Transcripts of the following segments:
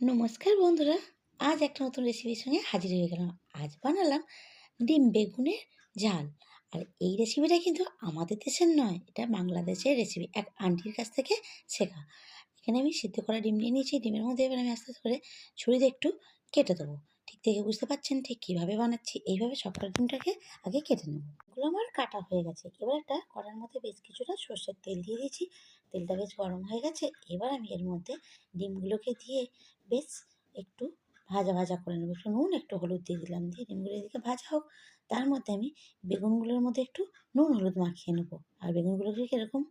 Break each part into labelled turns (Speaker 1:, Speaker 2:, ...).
Speaker 1: নমস্কার বন্ধুরা, আজ একটা নতুন রেসিপির সঙ্গে হাজির হয়ে গেলাম। আজ বানালাম ডিম বেগুনের ঝাল। আর এই রেসিপিটা কিন্তু আমাদের দেশের নয়, এটা বাংলাদেশের রেসিপি এক আন্টির কাছ থেকে শেখা। এখানে আমি সিদ্ধ করা ডিম নিয়ে নিয়েছি, ডিমের মধ্যে এবার আমি আস্তে আস্তে করে ছুরিতে একটু কেটে দেবো। ঠিক থেকে বুঝতে পারছেন ঠিক কীভাবে বানাচ্ছি, এইভাবে সবকটা ডিমটাকে আগে কেটে নেব। এগুলো আমার কাটা হয়ে গেছে। এবার একটা কড়ার মধ্যে বেশ কিছুটা সর্ষের তেল দিয়ে দিয়েছি। তেলটা বেশ গরম হয়ে গেছে। এবার আমি এর মধ্যে ডিমগুলোকে দিয়ে বেশ একটু ভাজা ভাজা করে নেব। একটু নুন, একটু হলুদ দিয়ে দিলাম। দিয়ে ডিমগুলো এদিকে ভাজা হোক। তার মধ্যে আমি বেগুনগুলোর মধ্যে একটু নুন, হলুদ মাখিয়ে নেব। আর বেগুনগুলোকে এরকম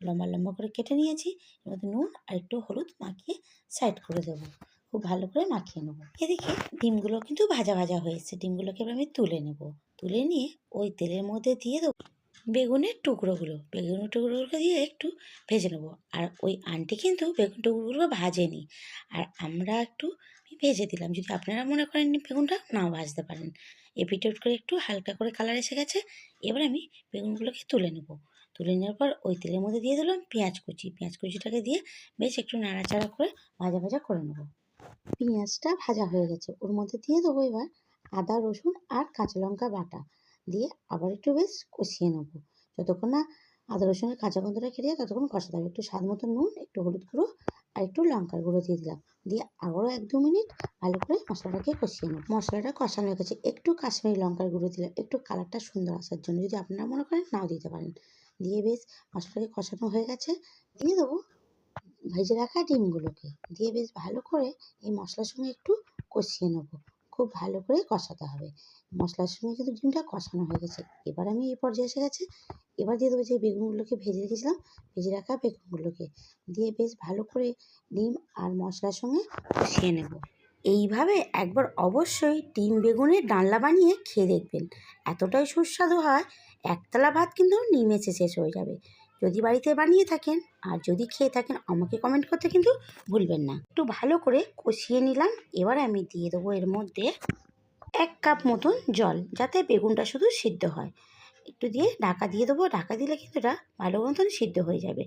Speaker 1: লম্বা লম্বা করে কেটে নিয়েছি। এর মধ্যে নুন আর একটু হলুদ মাখিয়ে সাইড করে দেবো। খুব ভালো করে মাখিয়ে নেব। এদিকে ডিমগুলো কিন্তু ভাজা ভাজা হয়েছে। ডিমগুলোকে এবার আমি তুলে নেব। তুলে নিয়ে ওই তেলের মধ্যে দিয়ে দেবো বেগুনের টুকরোগুলো। বেগুনের টুকরোগুলো দিয়ে একটু ভেজে নেব। আর ওই আন্টি কিন্তু বেগুন টুকরোগুলো ভাজেনি। আর আমরা একটু ভেজে দিলাম। যদি আপনারা মনে করেন বেগুনটা নাও ভাজতে পারেন। এপিটোট করে একটু হালকা করে কালার এসে গেছে। এবার আমি বেগুনগুলোকে তুলে নেব। তুলে নেওয়ার পর ওই তেলের মধ্যে দিয়ে দিলাম পেঁয়াজ কুচি। পেঁয়াজ কুচিটাকে দিয়ে বেশ একটু নাড়াচাড়া করে ভাজা ভাজা করে নেব। পেঁয়াজটা ভাজা হয়ে গেছে। ওর মধ্যে দিয়ে দেবো এবার আদা, রসুন আর কাঁচা লঙ্কা বাটা। দিয়ে আবার একটু বেশ কষিয়ে নেব। যতক্ষণ না আদা, রসুনের কাঁচা গন্ধটা কেটে যায়, ততক্ষণ কষাতে হবে। একটু স্বাদ মতো নুন, একটু হলুদ গুঁড়ো আর একটু লঙ্কার গুঁড়ো দিয়ে দিলাম। দিয়ে আবারও এক দু মিনিট ভালো করে মশলাটাকে কষিয়ে নেব। মশলাটা কষানো হয়ে গেছে। একটু কাশ্মীরি লঙ্কার গুঁড়ো দিলাম। একটু কালারটা সুন্দর আসার জন্য যদি আপনারা মনে করেন নাও দিতে পারেন। দিয়ে বেশ মশলাটাকে কষানো হয়ে গেছে। দিয়ে দেবো ভেজে রাখা ডিমগুলোকে দিয়ে বেশ ভালো করে এই মশলার সঙ্গে একটু কষিয়ে নেব। খুব ভালো করে কষাতে হবে। মশলার সঙ্গে কিন্তু ডিমটা কষানো হয়ে গেছে। এবার আমি এই পর্যায়ে এসে গেছে। এবার দিয়ে দেবো যে বেগুনগুলোকে ভেজে রেখেছিলাম, ভেজে রাখা বেগুনগুলোকে। দিয়ে বেশ ভালো করে ডিম আর মশলার সঙ্গে কষিয়ে নেব। এইভাবে একবার অবশ্যই ডিম বেগুনের ডালনা বানিয়ে খেয়ে দেখবেন। এতটাই সুস্বাদু হয়, একতলা ভাত কিন্তু নিমেষে শেষ হয়ে যাবে। যদি বাড়িতে বানিয়ে থাকেন আর যদি খেয়ে থাকেন, আমাকে কমেন্ট করতে কিন্তু ভুলবেন না। একটু ভালো করে কষিয়ে নিলাম। এবার আমি দিয়ে দেবো এর মধ্যে এক কাপ মতন জল, যাতে বেগুনটা শুধু সিদ্ধ হয়। একটু দিয়ে ঢাকা দিয়ে দেবো। ঢাকা দিলে কিন্তু এটা ভালো মতন সিদ্ধ হয়ে যাবে।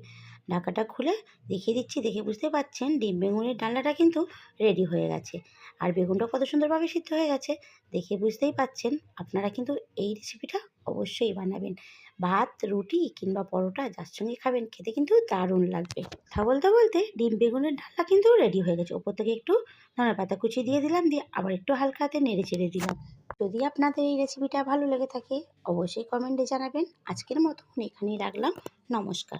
Speaker 1: ঢাকাটা খুলে দেখিয়ে দিচ্ছি, দেখে বুঝতে পারছেন ডিম বেগুনের ডালনাটা কিন্তু রেডি হয়ে গেছে। আর বেগুনটা কত সুন্দরভাবে সিদ্ধ হয়ে গেছে, দেখে বুঝতেই পাচ্ছেন। আপনারা কিন্তু এই রেসিপিটা অবশ্যই বানাবেন। ভাত, রুটি কিংবা পরোটা যার সঙ্গে খাবেন খেতে কিন্তু দারুণ লাগবে। কথা বলতে বলতে ডিম, বেগুনের ডালা কিন্তু রেডি হয়ে গেছে। ওপর থেকে একটু ধনে পাতা কুচি দিয়ে দিলাম, দিয়ে আবার একটু হালকা হাতে নেড়ে চেড়ে দিলাম। যদি আপনাদের এই রেসিপিটা ভালো লেগে থাকে, অবশ্যই কমেন্টে জানাবেন। আজকের মতন এখানেই রাখলাম। নমস্কার।